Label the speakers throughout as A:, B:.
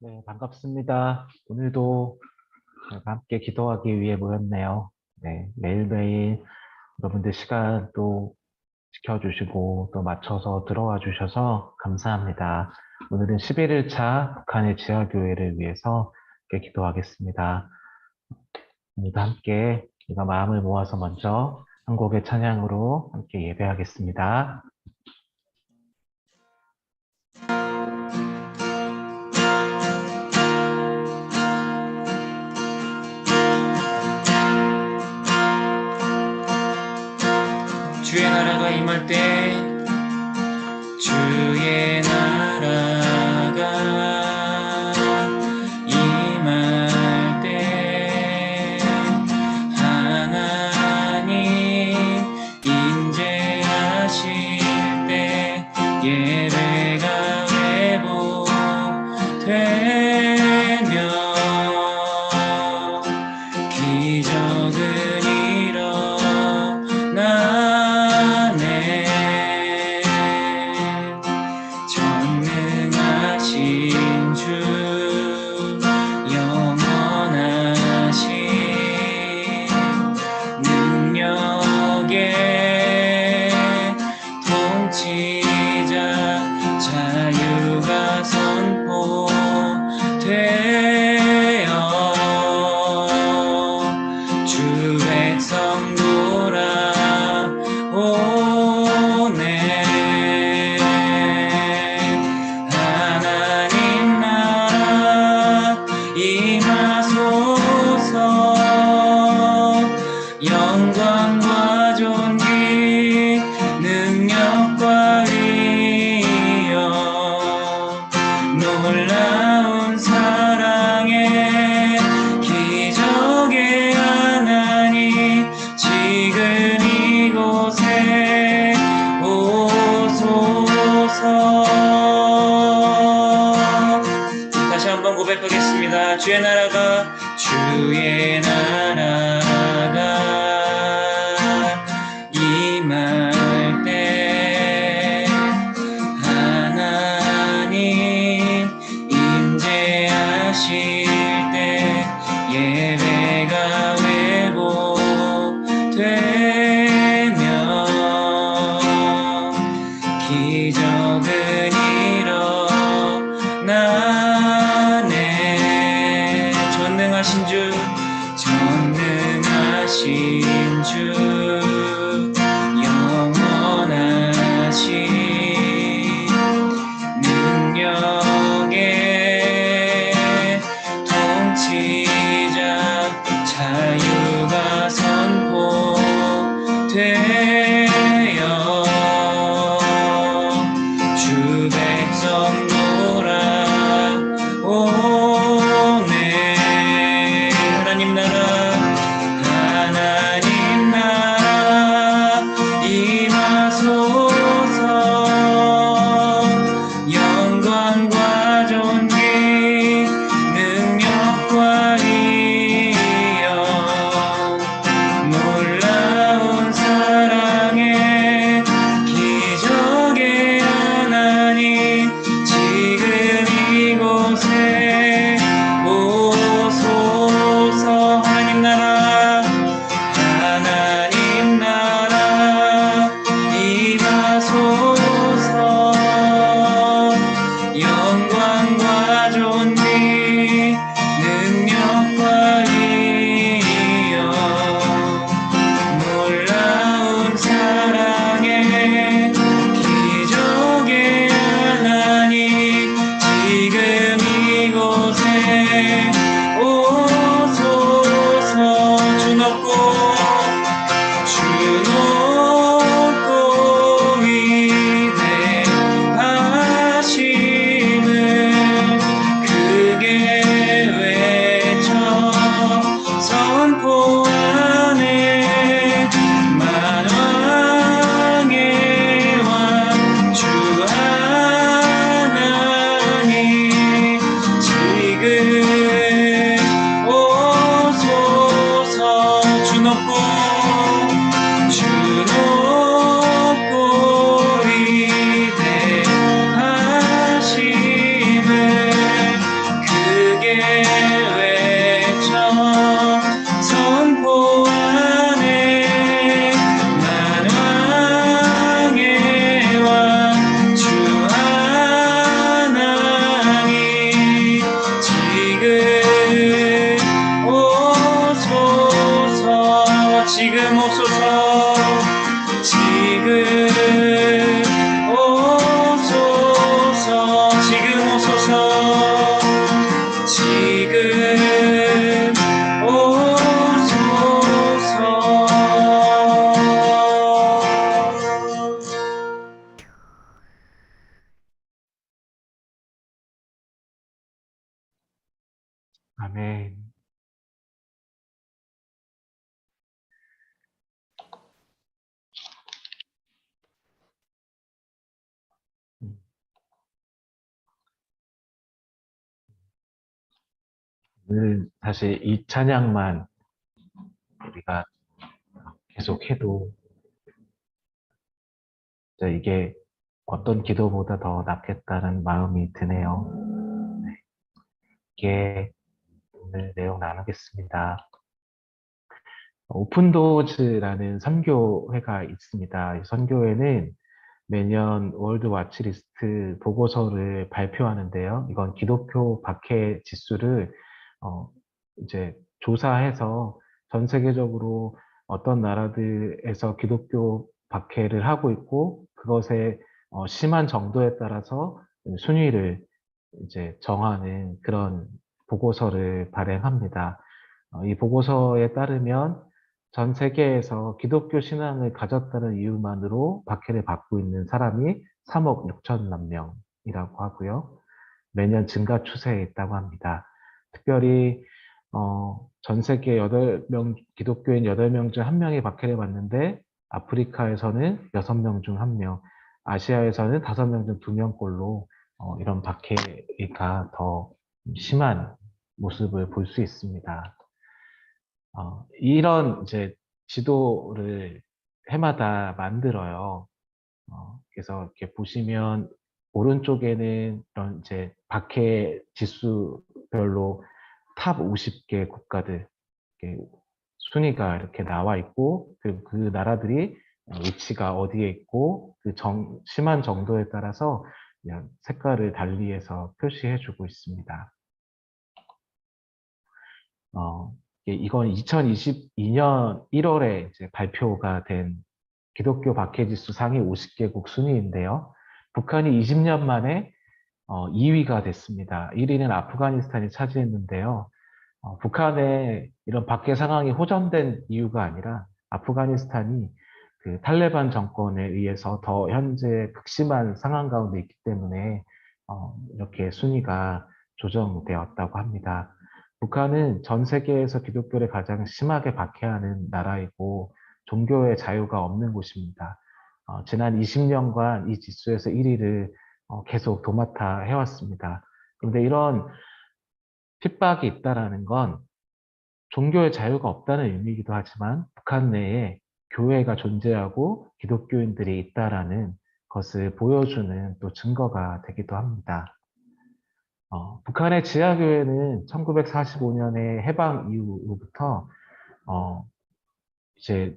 A: 네, 반갑습니다. 오늘도 함께 기도하기 위해 모였네요. 네, 매일매일 여러분들 시간 또 지켜주시고 또 맞춰서 들어와 주셔서 감사합니다. 오늘은 11일 차 북한의 지하교회를 위해서 함께 기도하겠습니다. 오늘도 함께 우리가 마음을 모아서 먼저 한 곡의 찬양으로 함께 예배하겠습니다.
B: 주의 놀라운 기적은
A: 늘 사실 이 찬양만 우리가 계속 해도 진짜 이게 어떤 기도보다 더 낫겠다는 마음이 드네요. 네. 이게 오늘 내용 나누겠습니다. 오픈도어즈라는 선교회가 있습니다. 이 선교회는 매년 월드 와치리스트 보고서를 발표하는데요. 이건 기독교 박해 지수를 어, 이제 조사해서 전 세계적으로 어떤 나라들에서 기독교 박해를 하고 있고 그것의 어, 심한 정도에 따라서 순위를 이제 정하는 그런 보고서를 발행합니다. 어, 이 보고서에 따르면 전 세계에서 기독교 신앙을 가졌다는 이유만으로 박해를 받고 있는 사람이 3억 6천만 명이라고 하고요. 매년 증가 추세에 있다고 합니다. 특별히 어, 전 세계 8명, 기독교인 8명 중 1명이 박해를 받는데 아프리카에서는 6명 중 1명, 아시아에서는 5명 중 2명꼴로 어, 이런 박해가 더 심한 모습을 볼 수 있습니다. 어, 이런 이제 지도를 해마다 만들어요. 어, 그래서 이렇게 보시면 오른쪽에는 이런 이제 박해 지수 별로 탑 50개 국가들 순위가 이렇게 나와 있고 그, 그 나라들이 위치가 어디에 있고 그 정, 심한 정도에 따라서 색깔을 달리해서 표시해 주고 있습니다. 어, 예, 이건 2022년 1월에 이제 발표가 된 기독교 박해지수 상위 50개국 순위인데요. 북한이 20년 만에 어, 2위가 됐습니다. 1위는 아프가니스탄이 차지했는데요. 어, 북한의 이런 박해 상황이 호전된 이유가 아니라 아프가니스탄이 그 탈레반 정권에 의해서 더 현재 극심한 상황 가운데 있기 때문에 어, 이렇게 순위가 조정되었다고 합니다. 북한은 전 세계에서 기독교를 가장 심하게 박해하는 나라이고 종교의 자유가 없는 곳입니다. 어, 지난 20년간 이 지수에서 1위를 어, 계속 도맡아 해왔습니다. 그런데 이런 핍박이 있다라는 건 종교의 자유가 없다는 의미이기도 하지만 북한 내에 교회가 존재하고 기독교인들이 있다라는 것을 보여주는 또 증거가 되기도 합니다. 어, 북한의 지하교회는 1945년에 해방 이후부터 어, 이제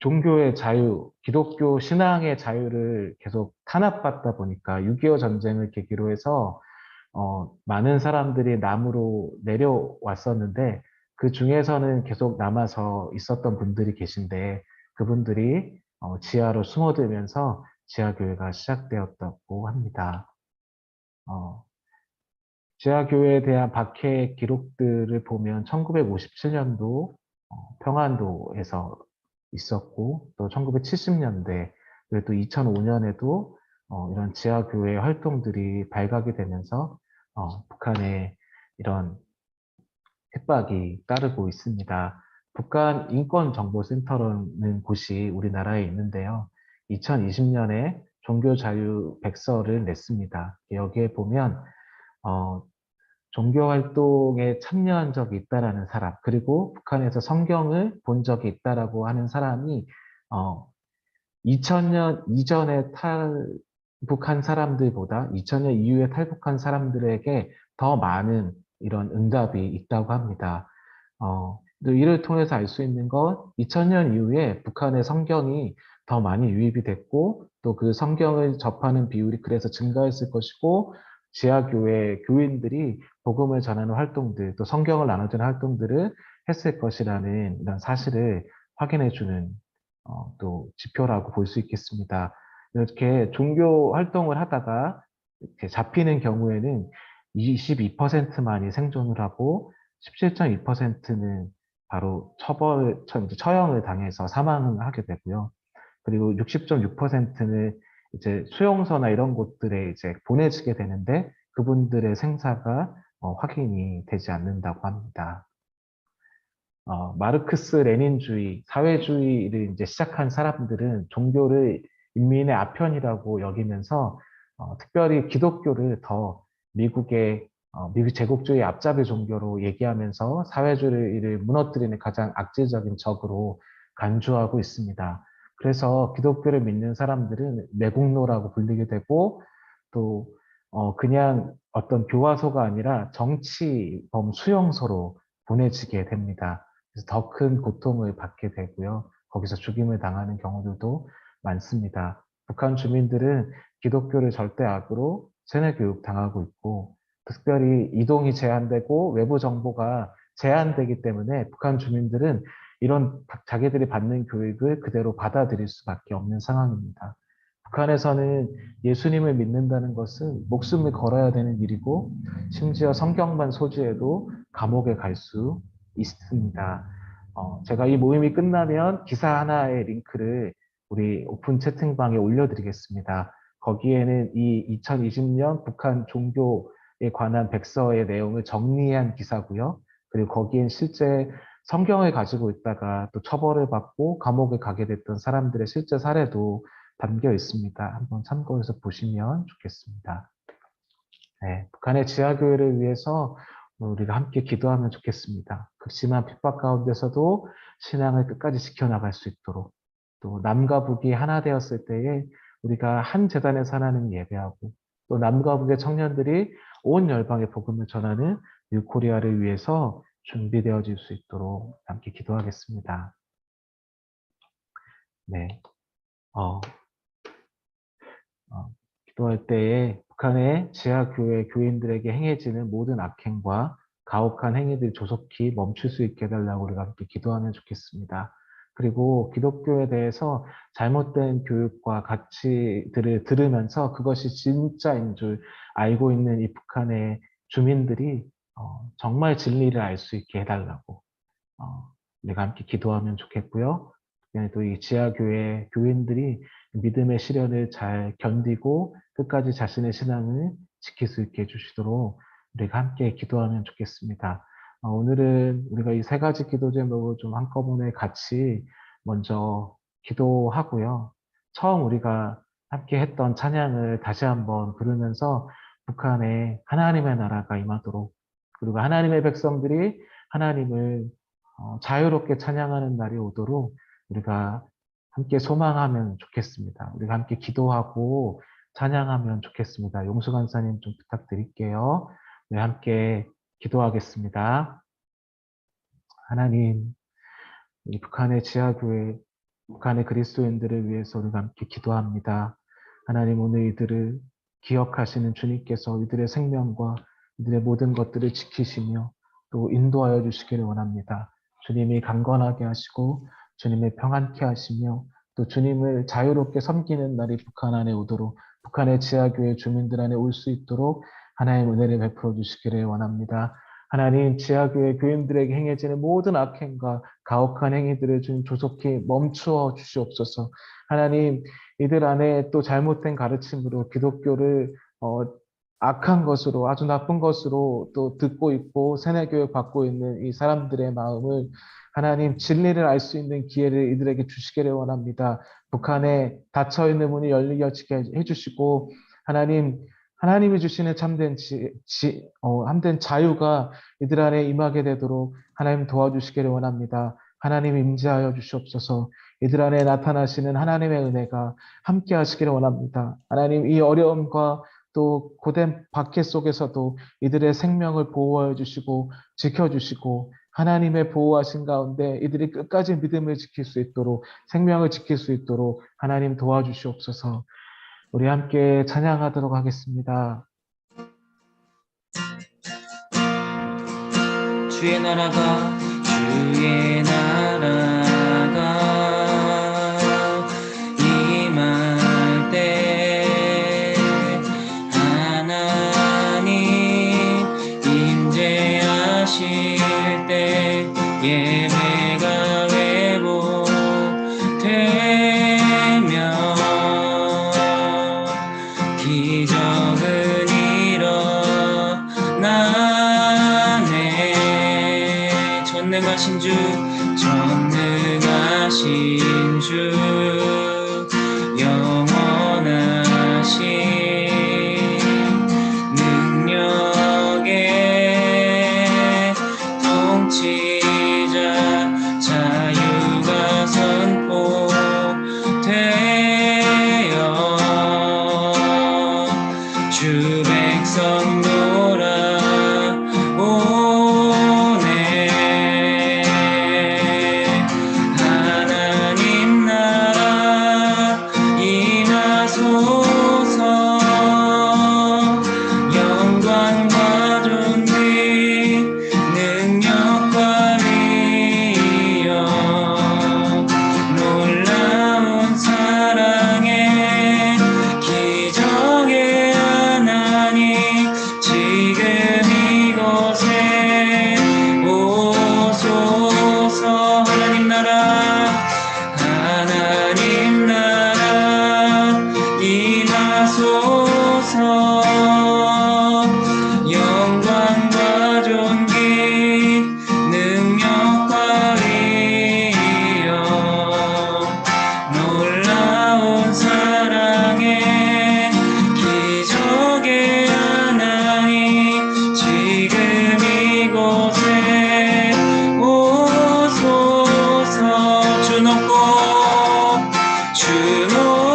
A: 종교의 자유, 기독교 신앙의 자유를 계속 탄압받다 보니까 6.25 전쟁을 계기로 해서 어, 많은 사람들이 남으로 내려왔었는데 그 중에서는 계속 남아서 있었던 분들이 계신데 그분들이 어, 지하로 숨어들면서 지하교회가 시작되었다고 합니다. 어, 지하교회에 대한 박해 기록들을 보면 1957년도 어, 평안도에서 있었고 또 1970년대 그리고 또 2005년에도 어, 이런 지하교회 활동들이 발각이 되면서 어, 북한의 이런 핍박이 따르고 있습니다. 북한 인권정보센터라는 곳이 우리나라에 있는데요. 2020년에 종교자유 백서를 냈습니다. 여기에 보면 어, 종교활동에 참여한 적이 있다라는 사람 그리고 북한에서 성경을 본 적이 있다라고 하는 사람이 어, 2000년 이전에 탈북한 사람들보다 2000년 이후에 탈북한 사람들에게 더 많은 이런 응답이 있다고 합니다. 어, 이를 통해서 알 수 있는 건 2000년 이후에 북한의 성경이 더 많이 유입이 됐고 또 그 성경을 접하는 비율이 그래서 증가했을 것이고 지하교회 교인들이 복음을 전하는 활동들 또 성경을 나눠주는 활동들을 했을 것이라는 이런 사실을 확인해주는 어, 또 지표라고 볼 수 있겠습니다. 이렇게 종교 활동을 하다가 잡히는 경우에는 22%만이 생존을 하고 17.2%는 바로 처벌, 처형을 당해서 사망을 하게 되고요. 그리고 60.6%는 이제 수용소나 이런 곳들에 이제 보내지게 되는데 그분들의 생사가 어, 확인이 되지 않는다고 합니다. 어, 마르크스 레닌주의, 사회주의를 이제 시작한 사람들은 종교를 인민의 아편이라고 여기면서 어, 특별히 기독교를 더 미국의 어, 미국 제국주의 앞잡이 종교로 얘기하면서 사회주의를 무너뜨리는 가장 악질적인 적으로 간주하고 있습니다. 그래서 기독교를 믿는 사람들은 매국노라고 불리게 되고 또 어, 그냥 어떤 교화소가 아니라 정치범 수용소로 보내지게 됩니다. 그래서 더 큰 고통을 받게 되고요. 거기서 죽임을 당하는 경우들도 많습니다. 북한 주민들은 기독교를 절대 악으로 세뇌 교육 당하고 있고 특별히 이동이 제한되고 외부 정보가 제한되기 때문에 북한 주민들은 이런 자기들이 받는 교육을 그대로 받아들일 수밖에 없는 상황입니다. 북한에서는 예수님을 믿는다는 것은 목숨을 걸어야 되는 일이고 심지어 성경만 소지해도 감옥에 갈 수 있습니다. 어, 제가 이 모임이 끝나면 기사 하나의 링크를 우리 오픈 채팅방에 올려드리겠습니다. 거기에는 이 2020년 북한 종교에 관한 백서의 내용을 정리한 기사고요. 그리고 거기엔 실제 성경을 가지고 있다가 또 처벌을 받고 감옥에 가게 됐던 사람들의 실제 사례도 담겨 있습니다. 한번 참고해서 보시면 좋겠습니다. 네, 북한의 지하교회를 위해서 우리가 함께 기도하면 좋겠습니다. 극심한 핍박 가운데서도 신앙을 끝까지 지켜나갈 수 있도록 또 남과 북이 하나 되었을 때에 우리가 한 재단에서 하나님 예배하고 또 남과 북의 청년들이 온 열방의 복음을 전하는 뉴코리아를 위해서 준비되어질 수 있도록 함께 기도하겠습니다. 네. 어, 어, 기도할 때에 북한의 지하교회 교인들에게 행해지는 모든 악행과 가혹한 행위들 조속히 멈출 수 있게 해달라고 우리가 함께 기도하면 좋겠습니다. 그리고 기독교에 대해서 잘못된 교육과 가치들을 들으면서 그것이 진짜인 줄 알고 있는 이 북한의 주민들이 어, 정말 진리를 알 수 있게 해달라고 어, 우리가 함께 기도하면 좋겠고요. 또 이 지하교회 교인들이 믿음의 시련을 잘 견디고 끝까지 자신의 신앙을 지킬 수 있게 해주시도록 우리가 함께 기도하면 좋겠습니다. 어, 오늘은 우리가 이 세 가지 기도 제목을 좀 한꺼번에 같이 먼저 기도하고요. 처음 우리가 함께 했던 찬양을 다시 한번 부르면서 북한에 하나님의 나라가 임하도록 그리고 하나님의 백성들이 하나님을 어, 자유롭게 찬양하는 날이 오도록 우리가 함께 소망하면 좋겠습니다. 우리가 함께 기도하고 찬양하면 좋겠습니다. 용수 간사님 좀 부탁드릴게요. 네, 함께 기도하겠습니다. 하나님, 이 북한의 지하교회, 북한의 그리스도인들을 위해서 우리가 함께 기도합니다. 하나님 오늘 이들을 기억하시는 주님께서 이들의 생명과 이들의 모든 것들을 지키시며 또 인도하여 주시기를 원합니다. 주님이 강건하게 하시고 주님의 평안케 하시며 또 주님을 자유롭게 섬기는 날이 북한 안에 오도록 북한의 지하교회 주민들 안에 올 수 있도록 하나님 은혜를 베풀어 주시기를 원합니다. 하나님 지하교회 교인들에게 행해지는 모든 악행과 가혹한 행위들을 좀 조속히 멈추어 주시옵소서. 하나님 이들 안에 또 잘못된 가르침으로 기독교를 어, 악한 것으로 아주 나쁜 것으로 또 듣고 있고 세뇌교육 받고 있는 이 사람들의 마음을 하나님 진리를 알 수 있는 기회를 이들에게 주시기를 원합니다. 북한에 닫혀 있는 문이 열리게 해주시고 하나님 하나님이 주시는 참된 지, 지, 어, 참된 자유가 이들 안에 임하게 되도록 하나님 도와주시기를 원합니다. 하나님 임재하여 주시옵소서. 이들 안에 나타나시는 하나님의 은혜가 함께 하시기를 원합니다. 하나님 이 어려움과 또 고된 박해 속에서도 이들의 생명을 보호해 주시고 지켜 주시고 하나님의 보호하신 가운데 이들이 끝까지 믿음을 지킬 수 있도록 생명을 지킬 수 있도록 하나님 도와주시옵소서. 우리 함께 찬양하도록 하겠습니다.
B: 주의 나라가 주의 나라가 주높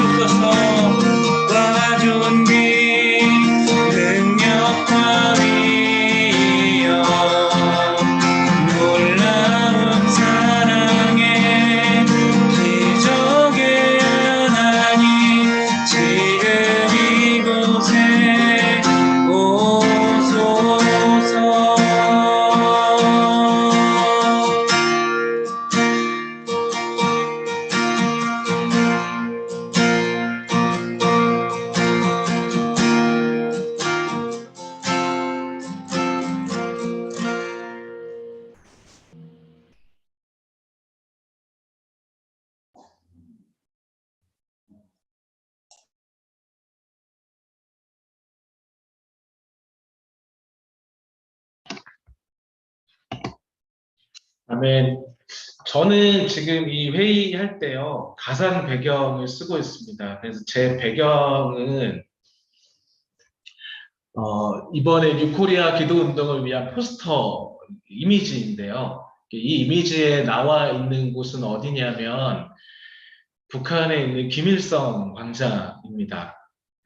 B: 임
A: 아멘. 저는 지금 이 회의할 때요, 가상 배경을 쓰고 있습니다. 그래서 제 배경은, 어, 이번에 뉴코리아 기도 운동을 위한 포스터 이미지인데요. 이 이미지에 나와 있는 곳은 어디냐면, 북한에 있는 김일성 광장입니다.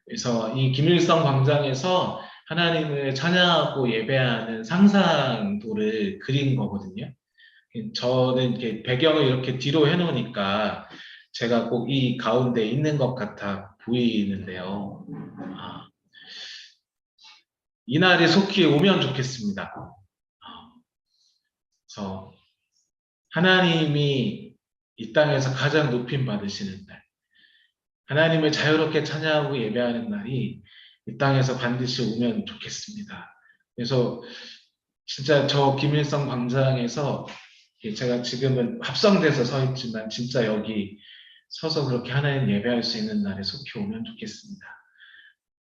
A: 그래서 이 김일성 광장에서 하나님을 찬양하고 예배하는 상상도를 그린 거거든요. 저는 이렇게 배경을 이렇게 뒤로 해놓으니까 제가 꼭 이 가운데 있는 것 같아 보이는데요. 아, 이날이 속히 오면 좋겠습니다. 아, 그래서 하나님이 이 땅에서 가장 높임 받으시는 날, 하나님을 자유롭게 찬양하고 예배하는 날이 이 땅에서 반드시 오면 좋겠습니다. 그래서 진짜 저 김일성 광장에서 예, 제가 지금은 합성돼서 서 있지만 진짜 여기 서서 그렇게 하나님 예배할 수 있는 날에 속히 오면 좋겠습니다.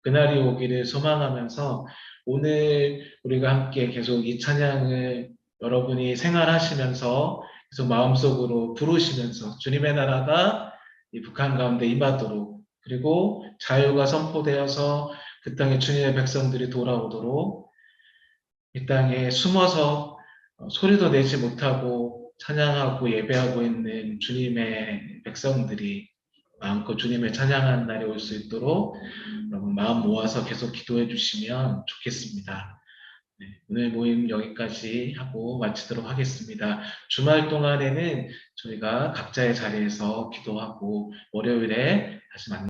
A: 그날이 오기를 소망하면서 오늘 우리가 함께 계속 이 찬양을 여러분이 생활하시면서 계속 마음속으로 부르시면서 주님의 나라가 이 북한 가운데 임하도록 그리고 자유가 선포되어서 그 땅에 주님의 백성들이 돌아오도록 이 땅에 숨어서 어, 소리도 내지 못하고 찬양하고 예배하고 있는 주님의 백성들이 마음껏 주님의 찬양하는 날이 올 수 있도록 여러분 마음 모아서 계속 기도해 주시면 좋겠습니다. 네, 오늘 모임 여기까지 하고 마치도록 하겠습니다. 주말 동안에는 저희가 각자의 자리에서 기도하고 월요일에 다시 만나